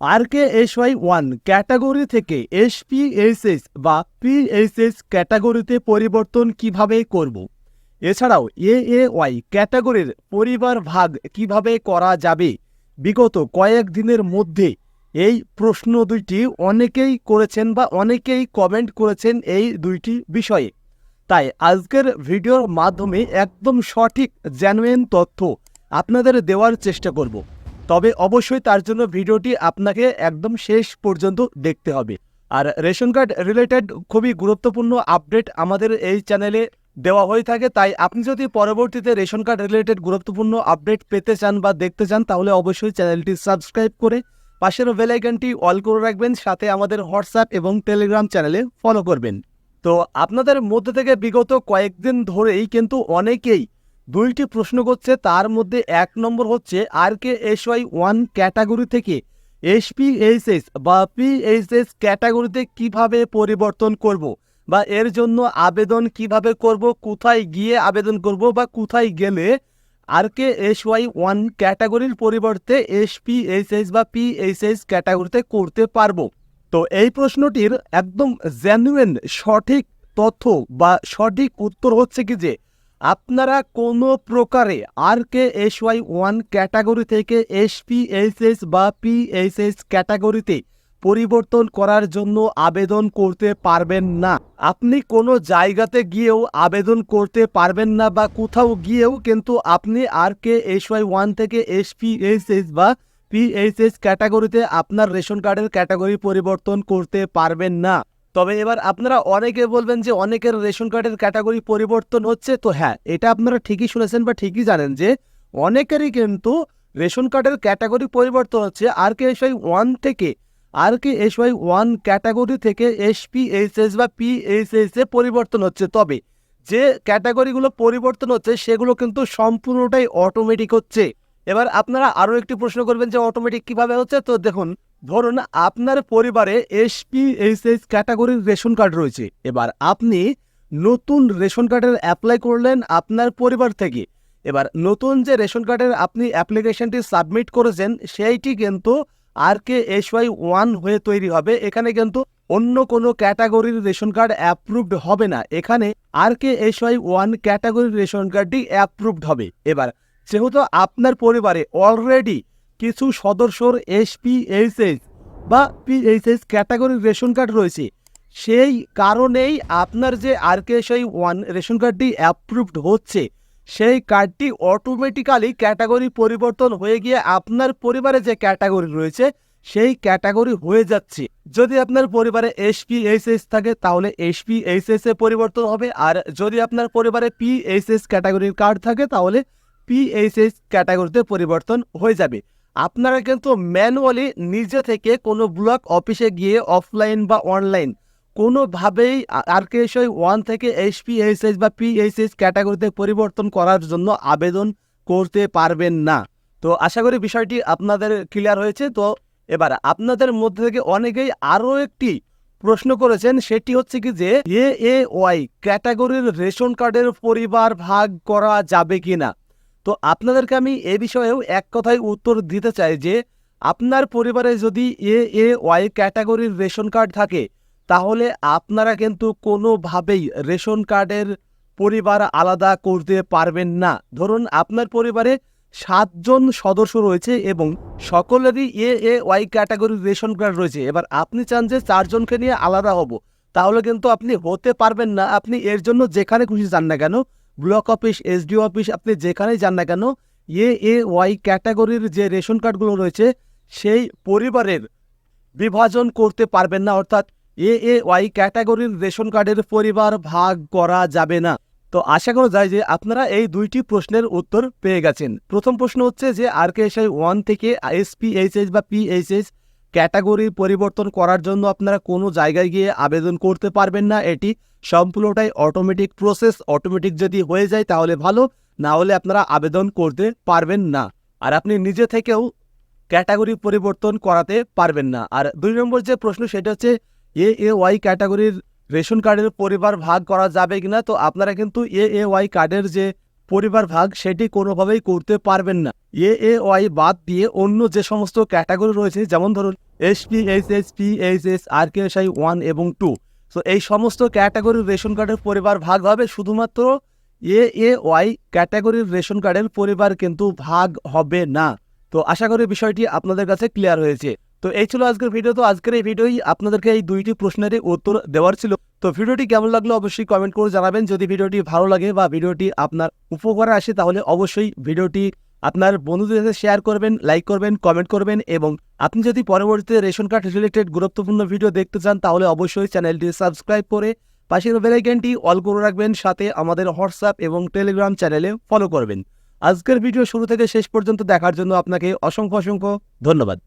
R K S Y one category থেকে SPHS বা PHS ক্যাটাগরিতে পরিবর্তন কীভাবে করব? এছাড়াও এ এ ওয়াই ক্যাটাগরির পরিবার ভাগ কীভাবে করা যাবে? বিগত কয়েক দিনের মধ্যে এই প্রশ্ন দুইটি অনেকেই করেছেন বা অনেকেই কমেন্ট করেছেন এই দুইটি বিষয়ে। তাই আজকের ভিডিওর মাধ্যমে একদম সঠিক জেনুইন তথ্য আপনাদের দেওয়ার চেষ্টা করব। তবে অবশ্যই তার জন্য ভিডিওটি আপনাকে একদম শেষ পর্যন্ত দেখতে হবে। আর রেশন কার্ড রিলেটেড খুবই গুরুত্বপূর্ণ আপডেট আমাদের এই চ্যানেলে দেওয়া হয়ে থাকে, তাই আপনি যদি পরবর্তীতে রেশন কার্ড রিলেটেড গুরুত্বপূর্ণ আপডেট পেতে চান বা দেখতে চান, তাহলে অবশ্যই চ্যানেলটি সাবস্ক্রাইব করে পাশের বেল আইকনটি অল করে রাখবেন, সাথে আমাদের হোয়াটসঅ্যাপ এবং টেলিগ্রাম চ্যানেলে ফলো করবেন। তো আপনাদের মধ্যে থেকে বিগত কয়েকদিন ধরেই কিন্তু অনেকেই দুইটি প্রশ্ন করছে, তার মধ্যে এক নম্বর হচ্ছে R K S Y one category থেকে এসপিএইচএস বা পিএইচএস ক্যাটাগরিতে কীভাবে পরিবর্তন করব বা এর জন্য আবেদন কীভাবে করব, কোথায় গিয়ে আবেদন করব বা কোথায় গেলে R K S Y one ক্যাটাগরির পরিবর্তে এসপিএইচএস বা পিএইচএস ক্যাটাগরিতে করতে পারব? তো এই প্রশ্নটির একদম জেনুইন সঠিক তথ্য বা সঠিক উত্তর হচ্ছে কি যে আপনারা কোনো প্রকারে R K S Y one category থেকে এসপিএইচএস বা পিএইচএস ক্যাটাগরিতে পরিবর্তন করার জন্য আবেদন করতে পারবেন না। আপনি কোনো জায়গাতে গিয়েও আবেদন করতে পারবেন না বা কোথাও গিয়েও কিন্তু আপনি R K S Y one থেকে এসপিএইচএস বা পিএইচএস ক্যাটাগরিতে আপনার রেশন কার্ডের ক্যাটাগরি পরিবর্তন করতে পারবেন না। তবে এবার আপনারা অনেকে বলবেন যে অনেকের রেশন কার্ডের ক্যাটাগরি পরিবর্তন হচ্ছে। তো হ্যাঁ এটা আপনারা ঠিকই শুনেছেন বা ঠিকই জানেন যে অনেকেরই কিন্তু রেশন কার্ডের ক্যাটাগরি পরিবর্তন হচ্ছে। আর কে এস ওয়ান থেকে, R K S Y one category থেকে এস পি এইচ এস বা পিএইচএস এ পরিবর্তন হচ্ছে। তবে যে ক্যাটাগরিগুলো পরিবর্তন হচ্ছে, সেগুলো কিন্তু সম্পূর্ণটাই অটোমেটিক হচ্ছে। এবার আপনারা আরও একটি প্রশ্ন করবেন যে অটোমেটিক কীভাবে হচ্ছে? তো দেখুন ধরুন আপনার পরিবারে এসপিএইচএস ক্যাটাগরির রেশন কার্ড রয়েছে। এবার আপনি নতুন রেশন কার্ডের অ্যাপ্লাই করলেন আপনার পরিবার থেকে। এবার নতুন যে রেশন কার্ডের আপনি অ্যাপ্লিকেশনটি সাবমিট করেছেন, সেইটি কিন্তু R K S Y one হয়ে তৈরি হবে। এখানে কিন্তু অন্য কোনো ক্যাটাগরির রেশন কার্ড অ্যাপ্রুভড হবে না। এখানে R K S Y one ক্যাটাগরির রেশন কার্ডটি অ্যাপ্রুভড হবে। এবার যেহেতু আপনার পরিবারে অলরেডি কিছু সদস্যর এসপিএইচএস বা পিএইচএস ক্যাটাগরির রেশন কার্ড রয়েছে। সেই কারণেই আপনার যে R K S one ration কার্ডটি অ্যাপ্রুভড হচ্ছে, সেই কার্ডটি অটোমেটিক্যালি ক্যাটাগরি পরিবর্তন হয়ে গিয়ে আপনার পরিবারে যে ক্যাটাগরি রয়েছে, সেই ক্যাটাগরি হয়ে যাচ্ছে। যদি আপনার পরিবারে এসপিএইচএস থাকে, তাহলে এসপিএইচএস এ পরিবর্তন হবে। আর যদি আপনার পরিবারে পিএইচএস ক্যাটাগরির কার্ড থাকে, তাহলে পিএইচএস ক্যাটাগরিতে পরিবর্তন হয়ে যাবে। আপনারা কিন্তু ম্যানুয়ালি নিজে থেকে কোনো ব্লক অফিসে গিয়ে অফলাইন বা অনলাইন কোনোভাবেই আর কে ওয়ান থেকে এইচপিএইচএস বা পিএইচএস ক্যাটাগরিতে পরিবর্তন করার জন্য আবেদন করতে পারবেন না। তো আশা করি বিষয়টি আপনাদের ক্লিয়ার হয়েছে। তো এবার আপনাদের মধ্যে থেকে অনেকেই আরও একটি প্রশ্ন করেছেন, সেটি হচ্ছে কি যে এ ওয়াই ক্যাটাগরির রেশন কার্ডের পরিবার ভাগ করা যাবে কি না তো আপনাদেরকে আমি এ বিষয়েও এক কথায় উত্তর দিতে চাই যে, আপনার পরিবারে যদি এ এ, ওয়াই ক্যাটাগরির রেশন কার্ড থাকে, তাহলে আপনারা কিন্তু কোনোভাবেই রেশন কার্ডের পরিবার আলাদা করতে পারবেন না। ধরুন, আপনার পরিবারে সাতজন সদস্য রয়েছে এবং সকলেরই এ এ, ওয়াই ক্যাটাগরির রেশন কার্ড রয়েছে। এবার আপনি চান যে চারজনকে নিয়ে আলাদা হব, তাহলে কিন্তু আপনি হতে পারবেন না। আপনি এর জন্য যেখানে খুশি যান না কেন ব্লক অফিস এসডিও অফিস, আপনি যেখানেই যান না কেন এ এ ওয়াই ক্যাটাগরির যে রেশন কার্ডগুলো রয়েছে, সেই পরিবারের বিভাজন করতে পারবেন না। অর্থাৎ এ এ ওয়াই ক্যাটাগরির রেশন কার্ডের পরিবার ভাগ করা যাবে না। তো আশা করা যায় যে আপনারা এই দুইটি প্রশ্নের উত্তর পেয়ে গেছেন। প্রথম প্রশ্ন হচ্ছে যে R K S I one থেকে এসপিএইচএস বা পিএইচএস ক্যাটাগরি পরিবর্তন করার জন্য আপনারা কোনো জায়গায় গিয়ে আবেদন করতে পারবেন না। এটি সম্পূর্ণটাই অটোমেটিক প্রসেস অটোমেটিক যদি হয়ে যায় তাহলে ভালো, না হলে আপনারা আবেদন করতে পারবেন না। আর আপনি নিজে থেকেও ক্যাটাগরি পরিবর্তন করাতে পারবেন না। আর দুই নম্বর যে প্রশ্ন, সেটা হচ্ছে এ এ ওয়াই ক্যাটাগরির রেশন কার্ডের পরিবার ভাগ করা যাবে কিনা? তো আপনারা কিন্তু এ এ ওয়াই কার্ডের যে পরিবার ভাগ সেটি কোনোভাবেই করতে পারবেন না। এ এ, ওয়াই বাদ দিয়ে অন্য যে সমস্ত ক্যাটাগরি রয়েছে, যেমন ধরুন SP H S P H S, R K S I one এবং টু। সো এই সমস্ত ক্যাটাগরির রেশন কার্ডের পরিবার ভাগ হবে, শুধুমাত্র এ এ, ওয়াই ক্যাটাগরির রেশন কার্ডের পরিবার কিন্তু ভাগ হবে না। তো আশা করি বিষয়টি আপনাদের কাছে ক্লিয়ার হয়েছে। তো এই ছিল আজকের ভিডিও তো আজকের এই ভিডিওই আপনাদেরকে এই দুইটি প্রশ্নেরই উত্তর দেওয়ার ছিল। তো ভিডিওটি কেমন লাগল অবশ্যই কমেন্ট করে জানাবেন। যদি ভিডিওটি ভালো লাগে বা ভিডিওটি আপনার উপকারে আসে, তাহলে অবশ্যই ভিডিওটি আপনার বন্ধুদের সাথে শেয়ার করবেন লাইক করবেন কমেন্ট করবেন এবং আপনি যদি পরবর্তীতে রেশন কার্ড রিলেটেড গুরুত্বপূর্ণ ভিডিও দেখতে চান, তাহলে অবশ্যই চ্যানেলটি সাবস্ক্রাইব করে পাশের বেলাইকেনটি অল করে রাখবেন। সাথে আমাদের হোয়াটসঅ্যাপ এবং টেলিগ্রাম চ্যানেলে ফলো করবেন। আজকের ভিডিও শুরু থেকে শেষ পর্যন্ত দেখার জন্য আপনাকে অসংখ্য অসংখ্য ধন্যবাদ।